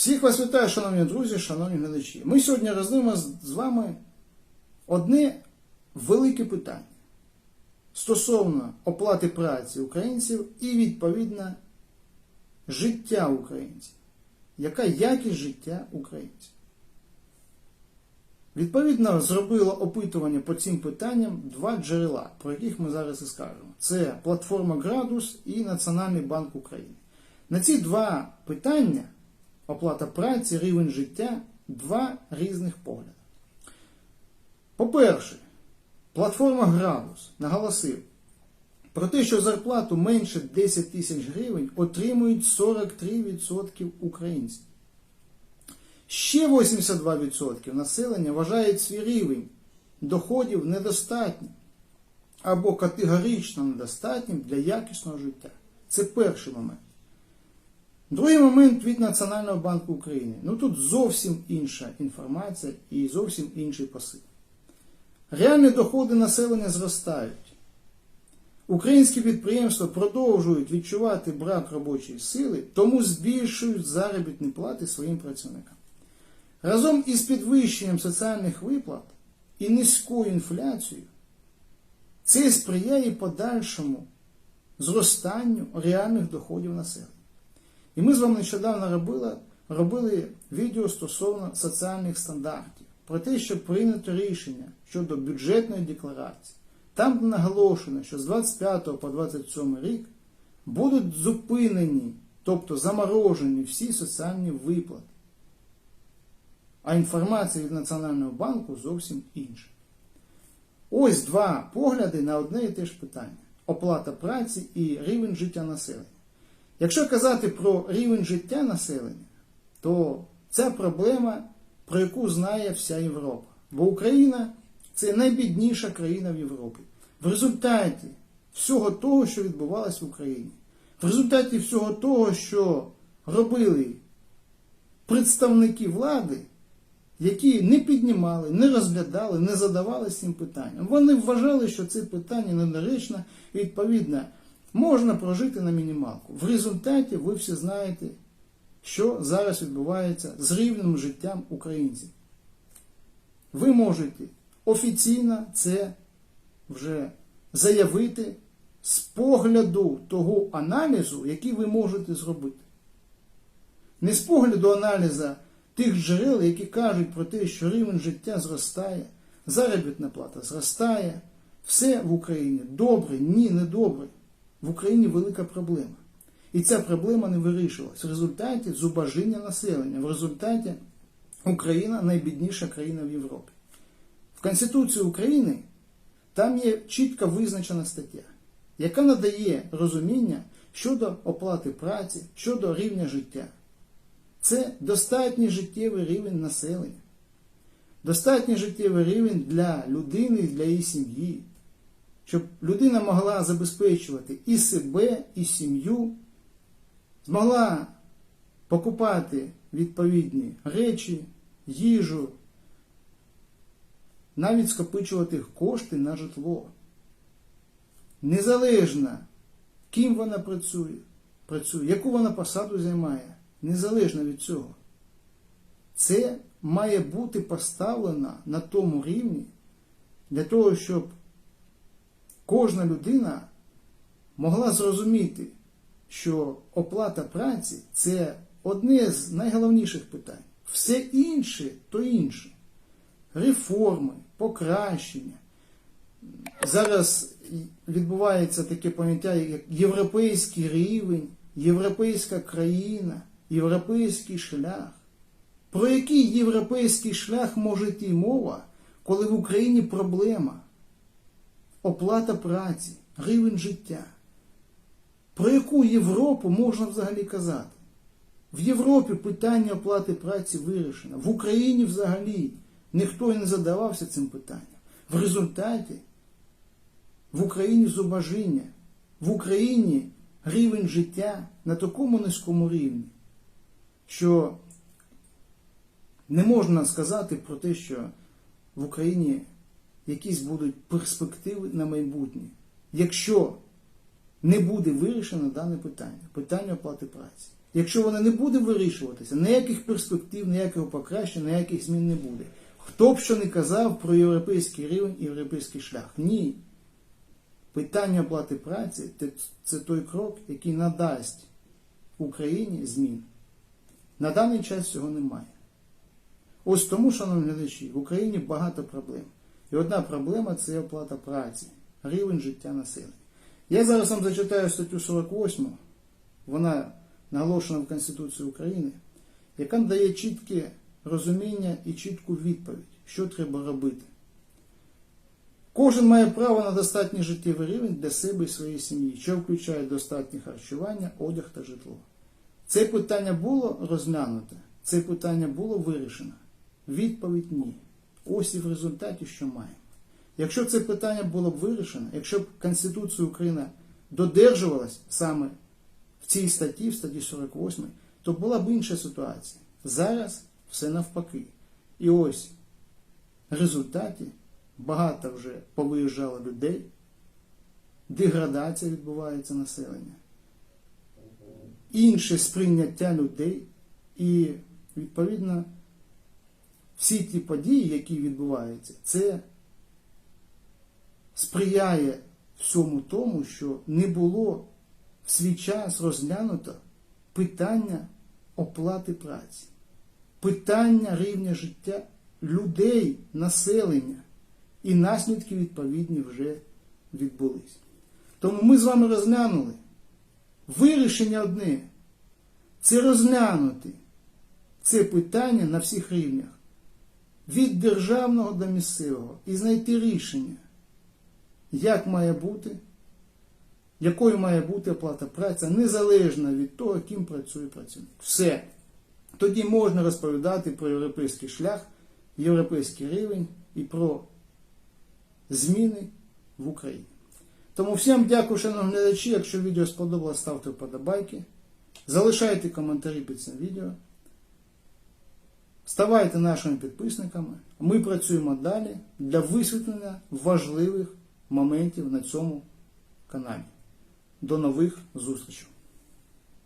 Всіх вас вітаю, шановні друзі, шановні глядачі. Ми сьогодні з з вами одне велике питання стосовно оплати праці українців і відповідно життя українців. Яка якість життя українців? Відповідно, зробило опитування по цим питанням два джерела, про яких ми зараз і скажемо. Це платформа Градус і Національний банк України. На ці два питання оплата праці, рівень життя два різних погляди. По-перше, платформа Градус наголосив про те, що зарплату менше 10 тисяч гривень отримують 43% українців. Ще 82% населення вважають свій рівень доходів недостатнім або категорично недостатнім для якісного життя. Це перший момент. Другий момент від Національного банку України. Ну тут зовсім інша інформація і зовсім інший посил. Реальні доходи населення зростають. Українські підприємства продовжують відчувати брак робочої сили, тому збільшують заробітні плати своїм працівникам. Разом із підвищенням соціальних виплат і низькою інфляцією це сприяє подальшому зростанню реальних доходів населення. І ми з вами нещодавно робили, робили відео стосовно соціальних стандартів, про те, що прийнято рішення щодо бюджетної декларації. Там наголошено, що з 25 по 27 рік будуть зупинені, тобто заморожені всі соціальні виплати. А інформація від Національного банку зовсім інша. Ось два погляди на одне і те ж питання: оплата праці і рівень життя населення. Якщо казати про рівень життя населення, то це проблема, про яку знає вся Європа. Бо Україна це найбідніша країна в Європі. В результаті всього того, що відбувалось в Україні, в результаті всього того, що робили представники влади, які не піднімали, не розглядали, не задавали цим питанням. Вони вважали, що це питання недоречно і відповідно можна прожити на мінімалку. В результаті ви всі знаєте, що зараз відбувається з рівнем життям українців. Ви можете офіційно це вже заявити з погляду того аналізу, який ви можете зробити. Не з погляду аналізу тих джерел, які кажуть про те, що рівень життя зростає, заробітна плата зростає, все в Україні добре, ні, не добре. В Україні велика проблема. І ця проблема не вирішилась в результаті зубожіння населення, в результаті Україна найбідніша країна в Європі. В Конституції України там є чітко визначена стаття, яка надає розуміння щодо оплати праці, щодо рівня життя. Це достатній життєвий рівень населення, достатній життєвий рівень для людини для її сім'ї, щоб людина могла забезпечувати і себе, і сім'ю, змогла покупати відповідні речі, їжу, навіть скопичувати кошти на житло. Незалежно, ким вона працює, працює, яку вона посаду займає, незалежно від цього. Це має бути поставлено на тому рівні для того, щоб кожна людина могла зрозуміти, що оплата праці це одне з найголовніших питань. Все інше то інше. Реформи, покращення. Зараз відбувається таке поняття, як європейський рівень, європейська країна, європейський шлях. Про який європейський шлях може йти мова, коли в Україні проблема? Оплата праці, рівень життя. Про яку Європу можна взагалі казати? В Європі питання оплати праці вирішено. В Україні взагалі ніхто не задавався цим питанням. В результаті в Україні зубожіння, в Україні рівень життя на такому низькому рівні, що не можна сказати про те, що в Україні якісь будуть перспективи на майбутнє, якщо не буде вирішено дане питання, питання оплати праці. Якщо вона не буде вирішуватися, ніяких перспектив, ніякого покращення, ніяких змін не буде. Хто б що не казав про європейський рівень і європейський шлях? Ні. Питання оплати праці це той крок, який надасть Україні змін. На даний час цього немає. Ось тому, шановні глядачі, в Україні багато проблем. І одна проблема це оплата праці, рівень життя населення. Я зараз вам зачитаю статтю 48, вона наголошена в Конституції України, яка дає чітке розуміння і чітку відповідь, що треба робити. Кожен має право на достатній життєвий рівень для себе і своєї сім'ї, що включає достатнє харчування, одяг та житло. Це питання було розглянуте, це питання було вирішено. Відповідь ні. Ось і в результаті, що маємо. Якщо це питання було б вирішено, якщо б Конституція України додержувалась саме в цій статті, в статті 48, то була б інша ситуація. Зараз все навпаки. І ось в результаті багато вже повиїжджало людей, деградація відбувається населення, інше сприйняття людей і, відповідно, всі ті події, які відбуваються, це сприяє всьому тому, що не було в свій час розглянуто питання оплати праці, питання рівня життя людей, населення, і наслідки відповідні вже відбулись. Тому ми з вами розглянули вирішення одне. Це розглянути це питання на всіх рівнях від державного до місцевого і знайти рішення, як має бути, якою має бути оплата праці, незалежно від того, ким працює працівник. Все. Тоді можна розповідати про європейський шлях, європейський рівень і про зміни в Україні. Тому всім дякую, шановні глядачі. Якщо відео сподобалось, ставте вподобайки, залишайте коментарі під цим відео. Ставайте нашими підписниками. Ми працюємо далі для висвітлення важливих моментів на цьому каналі. До нових зустрічей!